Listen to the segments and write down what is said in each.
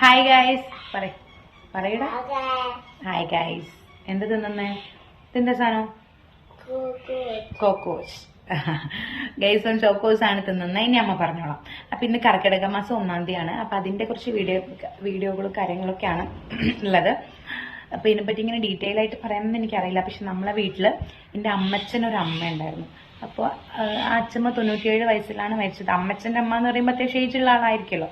Hi guys പറ പറയടാ. Hi guys എന്ത് തിന്നേ തിന്റെ സാധനം? കോക്കോസ് ഗൈസും ചോക്കോസ് ആണ് തിന്നുന്നത് ഇനി അമ്മ പറഞ്ഞോളാം. അപ്പൊ ഇന്ന് കർക്കിടക മാസം ഒന്നാം തീയതിയാണ്. അപ്പൊ അതിന്റെ കുറച്ച് വീഡിയോ വീഡിയോകളും കാര്യങ്ങളൊക്കെയാണ് ഉള്ളത്. അപ്പൊ ഇതിനെപ്പറ്റി ഇങ്ങനെ ഡീറ്റെയിൽ ആയിട്ട് പറയാമെന്ന് എനിക്കറിയില്ല. പക്ഷെ നമ്മളെ വീട്ടിൽ എന്റെ അമ്മച്ചനൊരു അമ്മ ഉണ്ടായിരുന്നു. അപ്പോൾ ആ അച്ഛമ്മ തൊണ്ണൂറ്റിയേഴ് വയസ്സിലാണ് മരിച്ചത്. അമ്മച്ചന്റെ അമ്മ എന്ന് പറയുമ്പോൾ അത്യാവശ്യം ഏജുള്ള ആളായിരിക്കുമല്ലോ.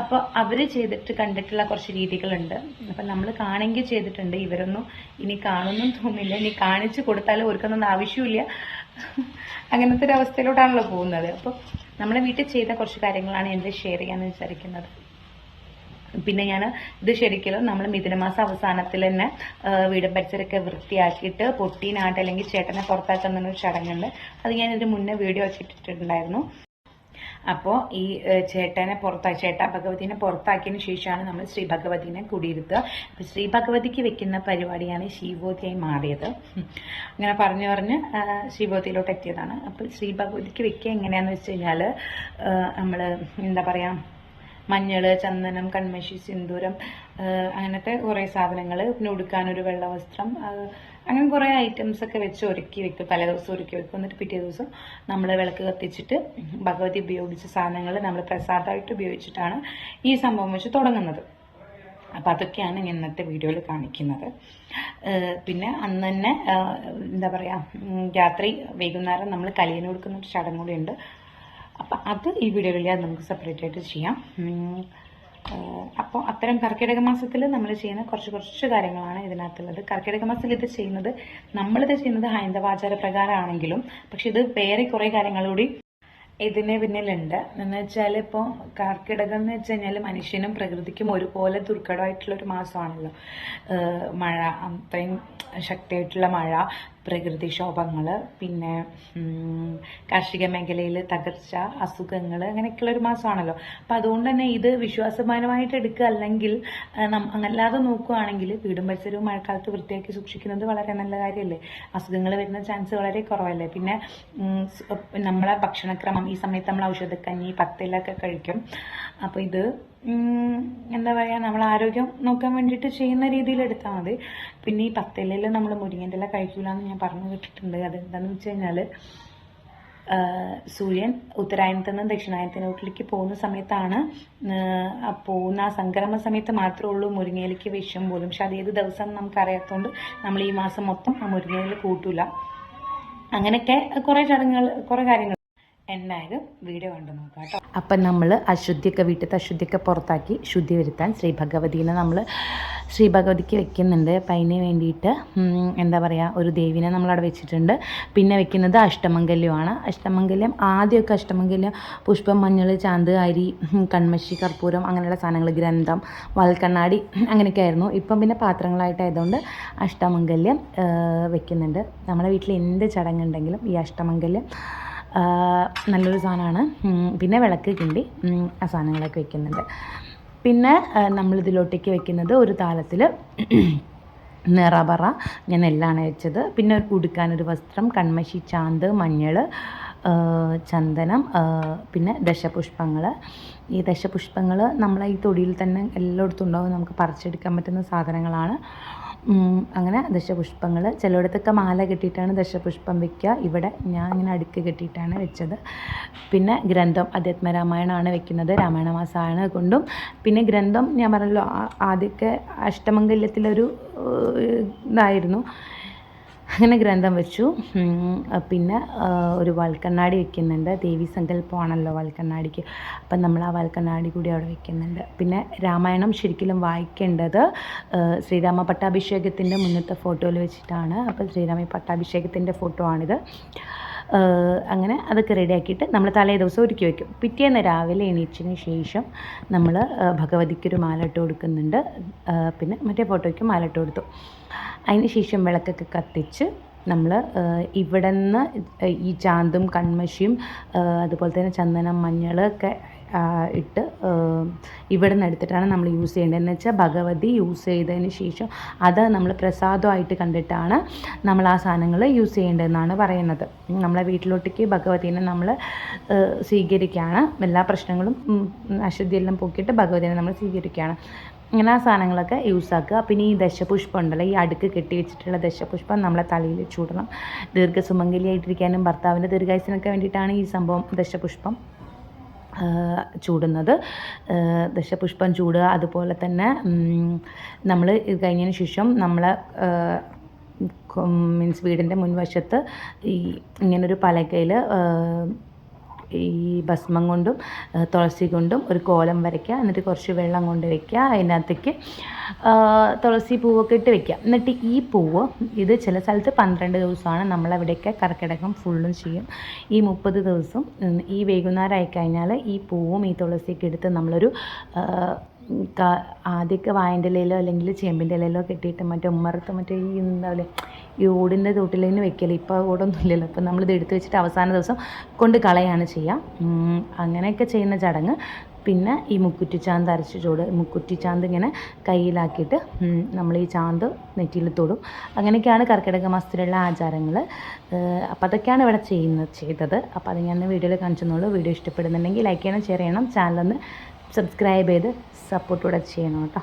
അപ്പോൾ അവർ ചെയ്തിട്ട് കണ്ടിട്ടുള്ള കുറച്ച് രീതികളുണ്ട്. അപ്പം നമ്മൾ കാണെങ്കിൽ ചെയ്തിട്ടുണ്ട്. ഇവരൊന്നും ഇനി കാണുമെന്നും തോന്നില്ല ഇനി കാണിച്ചു കൊടുത്താലും ഓർക്കൊന്നും ആവശ്യമില്ല. അങ്ങനത്തെ ഒരു അവസ്ഥയിലോട്ടാണല്ലോ പോകുന്നത്. അപ്പോൾ നമ്മളെ വീട്ടിൽ ചെയ്ത കുറച്ച് കാര്യങ്ങളാണ് എന്റെ ഷെയർ ചെയ്യാൻ വിചാരിക്കുന്നത്. പിന്നെ ഞാൻ ഇത് ശരിക്കും നമ്മൾ മിഥുനമാസം അവസാനത്തിൽ തന്നെ വീടും പരിസരമൊക്കെ വൃത്തിയാക്കിയിട്ട് പൊട്ടീനാട്ട് അല്ലെങ്കിൽ ചേട്ടനെ പുറത്താക്കുന്ന ഒരു ചടങ്ങുണ്ട്. അത് ഞാൻ ഇതിന് മുന്നേ വീഡിയോ വെച്ചിട്ടുണ്ടായിരുന്നു അപ്പോൾ ഈ ചേട്ടനെ പുറത്താക്കി ചേട്ടാ ഭഗവതിനെ പുറത്താക്കിയതിന് ശേഷമാണ് നമ്മൾ ശ്രീ ഭഗവതിനെ കുടിയിരുത്തുക. അപ്പോൾ ശ്രീ ഭഗവതിക്ക് വെക്കുന്ന പരിപാടിയാണ് ശിവോതിയായി മാറിയത്. അങ്ങനെ പറഞ്ഞു പറഞ്ഞ് ശിവോതിയിലോട്ട് എത്തിയതാണ്. അപ്പോൾ ശ്രീ ഭഗവതിക്ക് വെക്കുക എങ്ങനെയാന്ന് വെച്ച് കഴിഞ്ഞാൽ നമ്മൾ എന്താ പറയുക മഞ്ഞൾ ചന്ദനം കൺമഷി സിന്ദൂരം അങ്ങനത്തെ കുറേ സാധനങ്ങൾ പിന്നെ ഉടുക്കാനൊരു വെള്ള വസ്ത്രം അങ്ങനെ കുറേ ഐറ്റംസ് ഒക്കെ വെച്ച് ഒരുക്കി വെക്കും. തലേദിവസം ഒരുക്കി വെക്കും. എന്നിട്ട് പിറ്റേ ദിവസം നമ്മൾ വിളക്ക് കത്തിച്ചിട്ട് ഭഗവതി ഉപയോഗിച്ച സാധനങ്ങൾ നമ്മൾ പ്രസാദമായിട്ട് ഉപയോഗിച്ചിട്ടാണ് ഈ സംഭവം വെച്ച് തുടങ്ങുന്നത്. അപ്പം അതൊക്കെയാണ് ഞാൻ ഇന്നത്തെ വീഡിയോയിൽ കാണിക്കുന്നത്. പിന്നെ അന്ന് തന്നെ എന്താ പറയുക രാത്രി വൈകുന്നേരം നമ്മൾ കലിയന് കൊടുക്കുന്ന ഒരു ചടങ്ങ് കൂടി ഉണ്ട്. അപ്പം അത് ഈ വീഡിയോയിൽ നമുക്ക് സെപ്പറേറ്റ് ആയിട്ട് ചെയ്യാം. അപ്പോൾ അത്തരം കർക്കിടക മാസത്തിൽ നമ്മൾ ചെയ്യുന്ന കുറച്ച് കുറച്ച് കാര്യങ്ങളാണ് ഇതിനകത്തുള്ളത്. കർക്കിടക മാസത്തിൽ ഇത് ചെയ്യുന്നത് നമ്മളിത് ചെയ്യുന്നത് ഹൈന്ദവാചാര പ്രകാരമാണെങ്കിലും പക്ഷെ ഇത് വേറെ കുറേ കാര്യങ്ങൾ കൂടി ഇതിന് പിന്നിലുണ്ട്. എന്ന് വെച്ചാൽ ഇപ്പോൾ കർക്കിടകം എന്ന് വെച്ച് കഴിഞ്ഞാൽ മനുഷ്യനും പ്രകൃതിക്കും ഒരുപോലെ ദുർഘടമായിട്ടുള്ള ഒരു മാസമാണല്ലോ മഴ അത്രയും ശക്തിയായിട്ടുള്ള മഴ പ്രകൃതിക്ഷോഭങ്ങൾ പിന്നെ കാർഷിക മേഖലയിൽ തകർച്ച അസുഖങ്ങൾ അങ്ങനെയൊക്കെയുള്ള ഒരു മാസമാണല്ലോ. അപ്പം അതുകൊണ്ട് തന്നെ ഇത് വിശ്വാസപരമായിട്ട് എടുക്കുക അല്ലെങ്കിൽ അങ്ങല്ലാതെ നോക്കുകയാണെങ്കിൽ വീടും പരിസരവും മഴക്കാലത്ത് വൃത്തിയാക്കി സൂക്ഷിക്കുന്നത് വളരെ നല്ല കാര്യമല്ലേ? അസുഖങ്ങൾ വരുന്ന ചാൻസ് വളരെ കുറവല്ലേ? പിന്നെ നമ്മളെ ഭക്ഷണക്രമം ഈ സമയത്ത് നമ്മൾ ഔഷധക്കഞ്ഞി പത്തലൊക്കെ കഴിക്കും. അപ്പോൾ ഇത് എന്താ പറയുക നമ്മൾ ആരോഗ്യം നോക്കാൻ വേണ്ടിയിട്ട് ചെയ്യുന്ന രീതിയിൽ എടുത്താൽ മതി. പിന്നെ ഈ പത്തിലയിൽ നമ്മൾ മുരിങ്ങന്റെ ഇല കഴിക്കില്ല എന്ന് ഞാൻ പറഞ്ഞു കേട്ടിട്ടുണ്ട്. അതെന്താണെന്ന് വെച്ച് കഴിഞ്ഞാൽ സൂര്യൻ ഉത്തരായണത്തിൽ നിന്ന് ദക്ഷിണായനത്തിലോട്ടിലേക്ക് പോകുന്ന സമയത്താണ് പോകുന്ന ആ സംക്രമ സമയത്ത് മാത്രമേ ഉള്ളൂ മുരിങ്ങയിലേക്ക് വിഷം പോലും. പക്ഷെ അത് ഏത് ദിവസം നമുക്ക് അറിയാത്തതുകൊണ്ട് നമ്മൾ ഈ മാസം മൊത്തം ആ മുരിങ്ങയിൽ കൂട്ടൂല. അങ്ങനെയൊക്കെ കുറേ ചടങ്ങുകൾ കുറേ കാര്യങ്ങൾ എന്തായാലും വീഡിയോ കണ്ടു നോക്കാം അപ്പം നമ്മൾ അശുദ്ധിയൊക്കെ വീട്ടിലത്തെ അശുദ്ധിയൊക്കെ പുറത്താക്കി ശുദ്ധി വരുത്താൻ ശ്രീ ഭഗവതിനെ നമ്മൾ ശ്രീ ഭഗവതിക്ക് വെക്കുന്നുണ്ട്. അപ്പം അതിന് വേണ്ടിയിട്ട് എന്താ പറയുക ഒരു ദേവിനെ നമ്മളവിടെ വെച്ചിട്ടുണ്ട്. പിന്നെ വെക്കുന്നത് അഷ്ടമംഗല്യമാണ്. അഷ്ടമംഗല്യം ആദ്യമൊക്കെ അഷ്ടമംഗല്യം പുഷ്പം മഞ്ഞൾ ചാന്ത് അരി കൺമശി കർപ്പൂരം അങ്ങനെയുള്ള സാധനങ്ങൾ ഗ്രന്ഥം വൽക്കണ്ണാടി അങ്ങനെയൊക്കെ ആയിരുന്നു. ഇപ്പം പിന്നെ പാത്രങ്ങളായിട്ടായതുകൊണ്ട് അഷ്ടമംഗല്യം വെക്കുന്നുണ്ട്. നമ്മുടെ വീട്ടിൽ എന്ത് ചടങ്ങുണ്ടെങ്കിലും ഈ അഷ്ടമംഗല്യം നല്ലൊരു സാധനമാണ്. പിന്നെ വിളക്ക് കിണ്ടി ആ സാധനങ്ങളൊക്കെ വെക്കുന്നുണ്ട്. പിന്നെ നമ്മളിതിലോട്ടേക്ക് വെക്കുന്നത് ഒരു താലത്തിൽ നിറപറ ഞാൻ എല്ലാം വെച്ചത്. പിന്നെ ഉടുക്കാനൊരു വസ്ത്രം കൺമശി ചാന്ത് മഞ്ഞൾ ചന്ദനം പിന്നെ ദശപുഷ്പങ്ങൾ ഈ ദശപുഷ്പങ്ങൾ നമ്മളെ ഈ തൊടിയിൽ തന്നെ എല്ലായിടത്തും ഉണ്ടാവും. നമുക്ക് പറിച്ചെടുക്കാൻ പറ്റുന്ന സാധനങ്ങളാണ്. അങ്ങനെ ദശപുഷ്പങ്ങൾ ചിലയിടത്തൊക്കെ മാല കെട്ടിയിട്ടാണ് ദശപുഷ്പം വെക്കുക. ഇവിടെ ഞാൻ ഇങ്ങനെ അടുക്ക് കെട്ടിയിട്ടാണ് വെച്ചത്. പിന്നെ ഗ്രന്ഥം അധ്യാത്മരാമായണമാണ് വെക്കുന്നത്. രാമായണ മാസമാണ് കൊണ്ടും. പിന്നെ ഗ്രന്ഥം ഞാൻ പറഞ്ഞല്ലോ ആദ്യമൊക്കെ അഷ്ടമംഗല്യത്തിലൊരു ഇതായിരുന്നു. അങ്ങനെ ഗ്രന്ഥം വെച്ചു. പിന്നെ ഒരു വാൽക്കണ്ണാടി വെക്കുന്നുണ്ട്. ദേവി സങ്കല്പമാണല്ലോ വാൽക്കണ്ണാടിക്ക്. അപ്പം നമ്മൾ ആ വാൽക്കണ്ണാടി കൂടി അവിടെ വെക്കുന്നുണ്ട്. പിന്നെ രാമായണം ശരിക്കും വായിക്കേണ്ടത് ശ്രീരാമ പട്ടാഭിഷേകത്തിന്റെ മുന്നത്തെ ഫോട്ടോയിൽ വെച്ചിട്ടാണ്. അപ്പോൾ ശ്രീരാമ പട്ടാഭിഷേകത്തിന്റെ ഫോട്ടോ ആണിത്. അങ്ങനെ അതൊക്കെ റെഡിയാക്കിയിട്ട് നമ്മൾ തലേ ദിവസം ഒരുക്കി വയ്ക്കും പിറ്റേന്ന് രാവിലെ എണീച്ചതിന് ശേഷം നമ്മൾ ഭഗവതിക്കൊരു മാല ഇട്ട് കൊടുക്കുന്നുണ്ട് പിന്നെ മറ്റേ ഫോട്ടോയ്ക്ക് മാല ഇട്ട് കൊടുത്തു. അതിന് ശേഷം വിളക്കൊക്കെ കത്തിച്ച് നമ്മൾ ഇവിടെ നിന്ന് ഈ ചാന്തും കൺമഷിയും അതുപോലെ തന്നെ ചന്ദനം മഞ്ഞൾ ഒക്കെ ഇട്ട് ഇവിടെ നിന്ന് എടുത്തിട്ടാണ് നമ്മൾ യൂസ് ചെയ്യേണ്ടത്. എന്ന് വെച്ചാൽ ഭഗവതി യൂസ് ചെയ്തതിന് ശേഷം അത് നമ്മൾ പ്രസാദമായിട്ട് കണ്ടിട്ടാണ് നമ്മൾ ആ സാധനങ്ങൾ യൂസ് ചെയ്യേണ്ടതെന്നാണ് പറയുന്നത്. നമ്മളെ വീട്ടിലോട്ടേക്ക് ഭഗവതിനെ നമ്മൾ സ്വീകരിക്കുകയാണ് എല്ലാ പ്രശ്നങ്ങളും അശുദ്ധിയെല്ലാം പോക്കിയിട്ട് ഭഗവതിനെ നമ്മൾ സ്വീകരിക്കുകയാണ് ഇങ്ങനെ ആ സാധനങ്ങളൊക്കെ യൂസ് ആക്കുക. പിന്നെ ഈ ദശപുഷ്പം ഉണ്ടല്ലോ ഈ അടുക്ക് കെട്ടി വെച്ചിട്ടുള്ള ദശപുഷ്പം നമ്മളെ തലയിൽ ചൂടണം. ദീർഘസുമംഗലിയായിട്ടിരിക്കാനും ഭർത്താവിന്റെ ദീർഘായുസിനൊക്കെ വേണ്ടിയിട്ടാണ് ഈ സംഭവം ദശപുഷ്പം. ചൂടുന്നത്. ദശപുഷ്പം ചൂടുക അതുപോലെ തന്നെ നമ്മൾ ഇത് കഴിഞ്ഞതിന് ശേഷം നമ്മളെ മീൻസ് വീടിന്റെ മുൻവശത്ത് ഈ ഇങ്ങനൊരു പലകയിൽ ഈ ഭസ്മം കൊണ്ടും തുളസി കൊണ്ടും ഒരു കോലം വരയ്ക്കുക. എന്നിട്ട് കുറച്ച് വെള്ളം കൊണ്ട് വയ്ക്കുക അതിനകത്തേക്ക് തുളസി പൂവൊക്കെ ഇട്ട് വെക്കുക. എന്നിട്ട് ഈ പൂവ് ഇത് ചില സ്ഥലത്ത് പന്ത്രണ്ട് ദിവസമാണ് നമ്മളവിടെയൊക്കെ കർക്കിടകം ഫുള്ളും ചെയ്യും. ഈ മുപ്പത് ദിവസം ഈ വൈകുന്നേരം ആയിക്കഴിഞ്ഞാൽ ഈ പൂവും ഈ തുളസിയൊക്കെ എടുത്ത് നമ്മളൊരു ആദ്യമൊക്കെ വായന്റെ ഇലയിലോ അല്ലെങ്കിൽ ചേമ്പിന്റെ ഇലയിലോ കെട്ടിയിട്ട് മറ്റേ ഉമ്മറത്ത് മറ്റേ ഈ പറയുക ഈ ഓടിന്റെ തൊട്ടിലേന്ന് വെക്കൽ. ഇപ്പോൾ ഓടൊന്നും ഇല്ലല്ലോ അപ്പം നമ്മളിത് എടുത്ത് വെച്ചിട്ട് അവസാന ദിവസം കൊണ്ട് കളയാണ് ചെയ്യുക അങ്ങനെയൊക്കെ ചെയ്യുന്ന ചടങ്ങ്. പിന്നെ ഈ മുക്കുറ്റി ചാന്ത് അരച്ച് ചൂട് മുക്കുറ്റി ചാന്ത് ഇങ്ങനെ കയ്യിലാക്കിയിട്ട് നമ്മൾ ഈ ചാന്ത് നെറ്റിയിൽ തൊടും. അങ്ങനെയൊക്കെയാണ് കർക്കിടക മാസത്തിലുള്ള ആചാരങ്ങൾ അപ്പോൾ അതൊക്കെയാണ് ഇവിടെ ചെയ്യുന്നത് ചെയ്തത്. അപ്പോൾ അത് ഞാൻ വീഡിയോയിൽ കാണിച്ചെന്നുള്ളൂ വീഡിയോ ഇഷ്ടപ്പെടുന്നുണ്ടെങ്കിൽ ലൈക്ക് ചെയ്യണം ഷെയർ ചെയ്യണം. ചാനലൊന്ന് സബ്സ്ക്രൈബ് ചെയ്ത് സപ്പോർട്ടോടെ ചെയ്യണം കേട്ടോ.